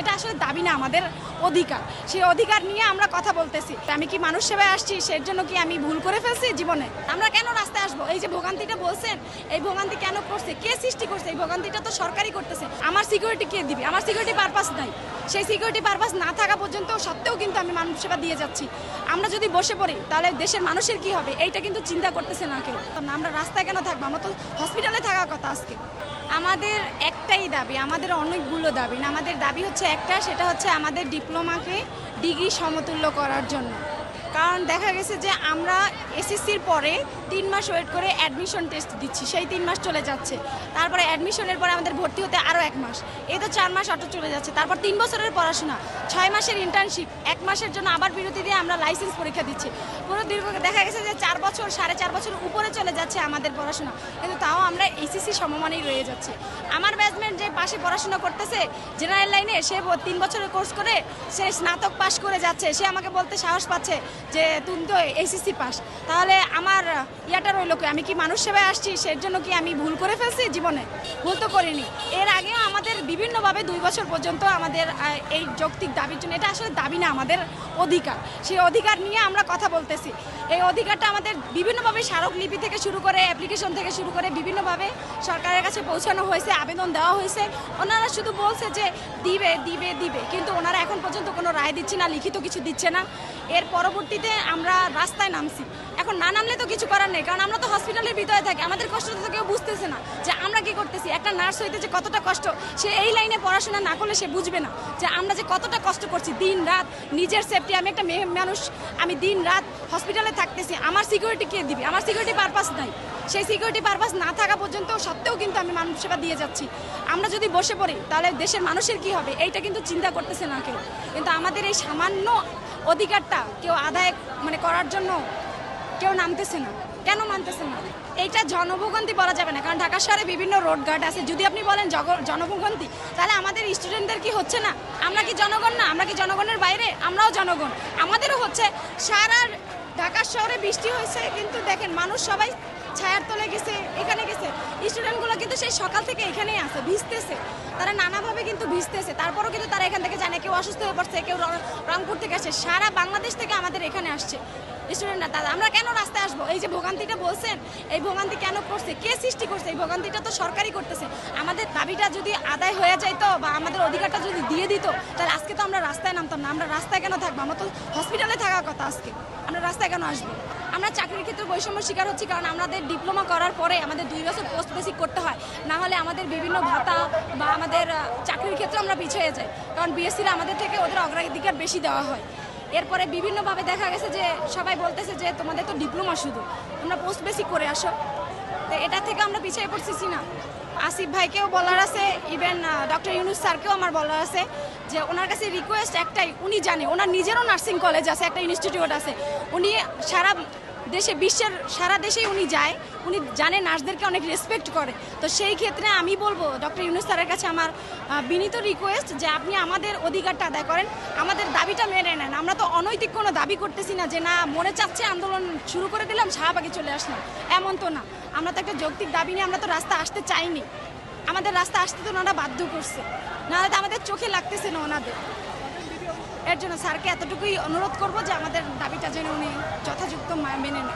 এটা আসলে দাবি না, আমাদের অধিকার। সেই অধিকার নিয়ে আমরা কথা বলতেছি। আমি কি মানুষ সেবায় আসছি? সের জন্য কি আমি ভুল করে ফেলছি জীবনে? আমরা কেন রাস্তায় আসব? এই যে ভোগান্তিটা বলছেন, এই ভোগান্তি কেন করছে? কে সৃষ্টি করছে? এই ভোগান্তিটা তো সরকারই করতেছে। আমার সিকিউরিটি কে দিবে? আমার সিকিউরিটি পারপাস নাই। সেই সিকিউরিটি পারপাস না থাকা পর্যন্ত সত্ত্বেও কিন্তু আমি মানুষ সেবা দিয়ে যাচ্ছি। আমরা যদি বসে পড়ি, তাহলে দেশের মানুষের কি হবে? এইটা কিন্তু চিন্তা করতেছে না কেউ। আমরা রাস্তায় কেন থাকব? আমরা তো হসপিটালে থাকার কথা আজকে। আমাদের একটাই দাবি, আমাদের অনেকগুলো দাবি। না আমাদের দাবি হচ্ছে একটা সেটা হচ্ছে আমাদের ডিপ্লোমাকে ডিগ্রি সমতুল্য করার জন্য। কারণ দেখা গেছে যে আমরা এসএসসির পরে তিন মাস ওয়েট করে অ্যাডমিশন টেস্ট দিচ্ছি। সেই তিন মাস চলে যাচ্ছে। তারপরে অ্যাডমিশনের পরে আমাদের ভর্তি হতে আরও এক মাস। এই তো চার মাস অটো চলে যাচ্ছে। তারপর তিন বছরের পড়াশোনা। ছয় মাসের ইন্টার্নশিপ এক মাসের জন্য আবার বিরতি দিয়ে আমরা লাইসেন্স পরীক্ষা দিচ্ছি। পুরো দীর্ঘ দেখা গেছে যে চার বছর, সাড়ে চার বছর উপরে চলে যাচ্ছে আমাদের পড়াশোনা। কিন্তু তাও আমরা এইচএসসি সমমানেই রয়ে যাচ্ছে। আমার ব্যাচমেন্ট যে পাশে পড়াশোনা করতেছে জেনারেল লাইনে সে তিন বছরের কোর্স করে, সে স্নাতক পাশ করে যাচ্ছে। সে আমাকে বলতে সাহস পাচ্ছে যে, তুমি তো এসএসসি পাস। তাহলে আমার ইয়াটা রইল কি আমি কি মানুষ সেবায় আসছি? সের জন্য কি আমি ভুল করে ফেলছি জীবনে? ভুল তো করিনি। এর আগেও আমাদের বিভিন্নভাবে দুই বছর পর্যন্ত আমাদের এই যৌক্তিক দাবির জন্য, এটা আসলে দাবি না, আমাদের অধিকার। সেই অধিকার নিয়ে আমরা কথা বলতেছি। এই অধিকারটা আমাদের বিভিন্নভাবে স্মারকলিপি থেকে শুরু করে অ্যাপ্লিকেশন থেকে শুরু করে বিভিন্নভাবে সরকারের কাছে পৌঁছানো হয়েছে, আবেদন দেওয়া হয়েছে। ওনারা শুধু বলছে যে দিবে দিবে দিবে। কিন্তু ওনারা এখন পর্যন্ত কোনো রায় দিচ্ছে না, লিখিত কিছু দিচ্ছে না। এর পরবর্তীতে আমরা রাস্তায় নামছি। এখন না নামলে তো কিছু করার নেই, কারণ আমরা তো হসপিটালের ভিতরে থাকি। আমাদের কষ্ট তো কেউ বুঝতেছে না যে আমরা কি করতেছি। একটা নার্স হইতে যে কতটা কষ্ট, সে এই লাইনে পড়াশোনা না করলে সে বুঝবে না যে আমরা যে কতটা কষ্ট করছি দিন রাত, নিজের সেফটি আমি একটা মেয়ে মানুষ, আমি দিন রাত হসপিটালে থাকতেছি, আমার সিকিউরিটি কে দিবে? আমার সিকিউরিটি পারপাস নাই। সেই সিকিউরিটি পারপাস না থাকা পর্যন্ত সত্ত্বেও কিন্তু আমি মানুষ সেবা দিয়ে যাচ্ছি। আমরা যদি বসে পড়ি, তাহলে দেশের মানুষের কি হবে? এইটা কিন্তু চিন্তা করতেছে না কেউ। কিন্তু আমাদের এই সামান্য অধিকারটা কেউ আদায় মানে করার জন্য কেউ নামতেছে না। কেন মানতেছেন না? এইটা জনভোগান্তি বলা যাবে না, কারণ ঢাকা শহরে বিভিন্ন রোড গার্ড আছে। যদি আপনি বলেন জনভোগান্তি, তাহলে আমাদের স্টুডেন্টদের কি হচ্ছে না? আমরা কি জনগণ না? আমরা কি জনগণের বাইরে? আমরাও জনগণ। আমাদেরও হচ্ছে, সারা ঢাকা শহরে বৃষ্টি হয়েছে, কিন্তু দেখেন মানুষ সবাই ছায়ার তলে গেছে, এখানে গেছে। স্টুডেন্টগুলো কিন্তু সেই সকাল থেকে এখানেই আছে, ভিজতেছে। তারা নানাভাবে কিন্তু ভিজতেছে। তারপরও কিন্তু তারা এখান থেকে জানে কেউ অসুস্থ হয়ে পড়ছে, কেউ রংপুর থেকে আসছে। সারা বাংলাদেশ থেকে আমাদের এখানে আসছে স্টুডেন্টরা। দাদা আমরা কেন রাস্তায় আসব? এই যে ভোগান্তিটা বলছেন, এই ভোগান্তি কেন করছে? কে সৃষ্টি করছে? এই ভোগান্তিটা তো সরকারই করতেছে। আমাদের দাবিটা যদি আদায় হয়ে যাইতো বা আমাদের অধিকারটা যদি দিয়ে দিত, তাহলে আজকে তো আমরা রাস্তায় নামতাম না। আমরা রাস্তায় কেন থাকব? আমরা তো হসপিটালে থাকার কথা আজকে। আমরা রাস্তায় কেন আসব? আমরা চাকরির ক্ষেত্রে বৈষম্য শিকার হচ্ছি কারণ আমাদের ডিপ্লোমা করার পরে আমাদের দুই বছর পোস্ট বেসিক করতে হয়। না হলে আমাদের বিভিন্ন ভাতা বা আমাদের চাকরির ক্ষেত্রে আমরা পিছিয়ে যাই। কারণ বিএসসিরা আমাদের থেকে ওদের অগ্রাধিকার বেশি দেওয়া হয়। এরপরে বিভিন্নভাবে দেখা গেছে যে, সবাই বলতেছে যে, তোমাদের তো ডিপ্লোমা শুধু। তোমরা পোস্ট বেসিক করে আসো। তো, এটা থেকে আমরা পিছিয়ে পড়তেছি না। আসিফ ভাইকেও বলার আছে ইভেন ডক্টর ইউনুস স্যারকেও আমার বলার আছে যে ওনার কাছে রিকোয়েস্ট একটাই, উনি জানে, ওনার নিজেরও নার্সিং কলেজ আছে, একটা ইনস্টিটিউট আছে। উনি সারা দেশে, বিশ্বের সারা দেশেই উনি যায়। উনি জানে, নার্সদেরকে অনেক রেসপেক্ট করে। তো সেই ক্ষেত্রে আমি বলব, ডক্টর ইউনুস স্যারের কাছে আমার বিনীত রিকোয়েস্ট যে আপনি আমাদের অধিকারটা আদায় করেন। আমাদের দাবিটা মেনে নেন। আমরা তো অনৈতিক কোনো দাবি করতেছি না যে, না মনে চাচ্ছে আন্দোলন শুরু করে দিলাম শাহবাগে চলে আসলাম এমন তো না। আমরা তো একটা যৌক্তিক দাবি নিয়ে আমরা তো রাস্তা আসতে চাইনি। আমাদের রাস্তা আসতে তো ওনারা বাধ্য করছে। নাহলে তো আমাদের চোখে লাগতেছে না ওনাদের। এর জন্য স্যারকে এতটুকুই অনুরোধ করব যে আমাদের দাবিটা যেন উনি যথাযুক্ত মেনে নেন।